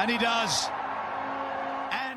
And he does.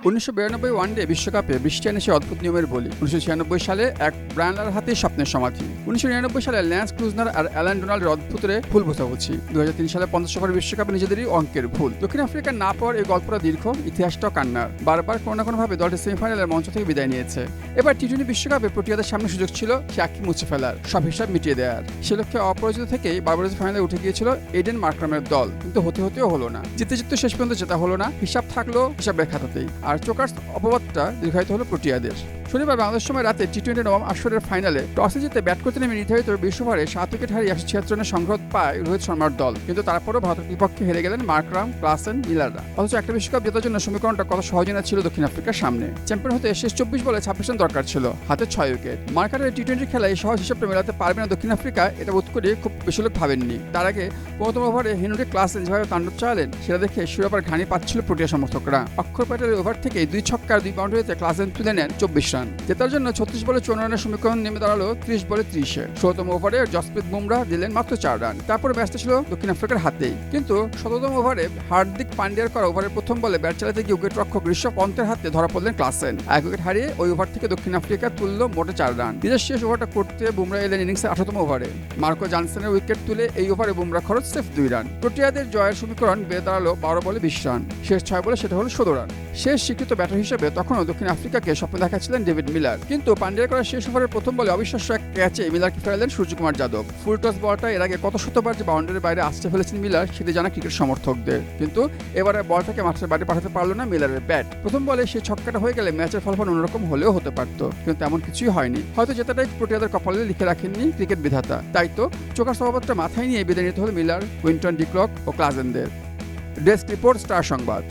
উনিশশো বিরানব্বই one day বিশ্বকাপে বৃষ্টি এনেছে অদ্ভুত নিয়মের বলি। উনিশশো ছিয়ানব্বই সালে এক ব্রায়ানলার হাতে স্বপ্নের সমাধি। উনিশশো নিরানব্বই সালে ল্যান্স ক্রুজনার আর অ্যালান ডোনাল্ডের অদ্ভুতরে ভুল বোঝাবুঝি। দু তিন সালে পঞ্চাশ ওভার বিশ্বকাপে নিজেদেরই অঙ্কের ভুল। দক্ষিণ আফ্রিকা না পাওয়ার এই গল্পটা দীর্ঘ, ইতিহাসটাও কান্নার। বারবার কোনো না কোনোভাবে দলটি সেমিফাইনালের মঞ্চ থেকে বিদায় নিয়েছে। এবার টি টোয়েন্টি বিশ্বকাপে প্রোটিয়াদের সামনে সুযোগ ছিল সে মুছে ফেলার, সব হিসাব মিটিয়ে দেওয়ার সে লক্ষ্যে অপরাজিত থেকেই বারবারেজ ফাইনালে উঠে গিয়েছিল এডেন মার্ক্রামের দল। কিন্তু হতে হতেও হলো না। জিতে জিততে শেষ পর্যন্ত জেতা হলো না। হিসাব থাকল হিসাবের খাতাতেই আর চোকার্স অপবাদটা দীর্ঘায়িত হলো প্রোটিয়াদের। শনিবার বাংলাদেশ সময় রাতে টি টোয়েন্টি নবম আসরের ফাইনালে টসে জিতে ব্যাট করতে নেমে নির্ধারিত বিশ ওভারে সাত উইকেট হারিয়ে একশো ছিয়াত্তর রানের সংগ্রহ পায় রোহিত শর্মার দল। কিন্তু তারপরও ভারতের বিপক্ষে হেরে গেলেন মার্করাম ক্লাসেন মিলাররা অথচ একটা বিশ্বকাপ জেতার জন্য সমীকরণটা কত সহজে না ছিল দক্ষিণ আফ্রিকার সামনে। চ্যাম্পিয়ন হতে শেষ চব্বিশ বলে ছাব্বিশ রান দরকার ছিল, হাতে ছয় উইকেট। মার্কারের টি টোয়েন্টি খেলায় সহজ হিসাবটা মেলাতে পারবে না দক্ষিণ আফ্রিকা, এটা বোধ করে খুব বেশি লোক ভাবেননি। তার আগে পনেরোতম ওভারে হেনরি ক্লাসেন যেভাবে তাণ্ডব চালালেন, সেটা দেখে শিরোপার ঘানি পাচ্ছিল প্রোটিয়া সমর্থকরা। অক্ষর প্যাটেলের ওভার থেকে দুই ছক্কার দুই বাউন্ডারিতে ক্লাসেন তুলে নেন চব্বিশ রান। জেতার জন্য ছত্রিশ বলে চৌন্ন রানের সমীকরণ নেমে দাঁড়াল ত্রিশ বলে ত্রিশে ষোলতম ওভারে জসপ্রীত বুমরাহ দিলেন মাত্র চার রান। তারপরে ম্যাচটা ছিল দক্ষিণ আফ্রিকার হাতেই। কিন্তু শততম ওভারে হার্দিক পান্ডিয়ার করা ওভারের প্রথম বলে ব্যাট চালাতে গিয়ে উইকেট রক্ষক ঋষভ পন্তের হাতে ধরা পড়লেন ক্লাসেন। এক উইকেট হারিয়ে ওই ওভার থেকে দক্ষিণ আফ্রিকা তুলল মোটে চার রান। নিজের শেষ ওভারটা করতে বুমরা এলেন ইনিংসের আঠারোতম ওভারে মার্কো জনসনের উইকেট তুলে এই ওভারে বুমরা খরচ সেফ দুই রান। প্রোটিয়াদের জয়ের সমীকরণ বেড়ে দাঁড়াল বারো বলে বিশ রান। শেষ ছয় বলে সেটা হলো ষোলো রান। শেষ স্বীকৃত ব্যাটার হিসেবে তখনও দক্ষিণ আফ্রিকাকে স্বপ্ন দেখাচ্ছিলেন ডেভিড মিলার। কিন্তু পান্ডিয়ার করা শেষ ওভারের প্রথম বলে অবিশ্বাস্য এক ক্যাচে মিলারকে ফেরালেন সূর্যকুমার যাদব। ফুল টস বলটা এর আগে কত শতবার যে বাউন্ডারির বাইরে আসতে ফেলেছেন মিলার, সেটি জানা ক্রিকেট সমর্থকদের। কিন্তু এবারে বলটাকে মাঠের বাইরে পাঠাতে পারল না মিলারের ব্যাট। প্রথম বলে সেই ছক্কাটা হয়ে গেলে ম্যাচের ফলাফল অন্যরকম হলেও হতে পারত, কিন্তু তেমন কিছুই হয়নি। হয়তো জেতাটাই প্রোটিয়াদের কপালে লিখে রাখেননি ক্রিকেট বিধাতা। তাই তো চোখার স্বভাবটা মাথায় নিয়ে বিদায় নিতে হলো মিলার, উইন্টন ডিক্লক ও ক্লাজেনদের। ডেস্ক রিপোর্ট, স্টার সংবাদ।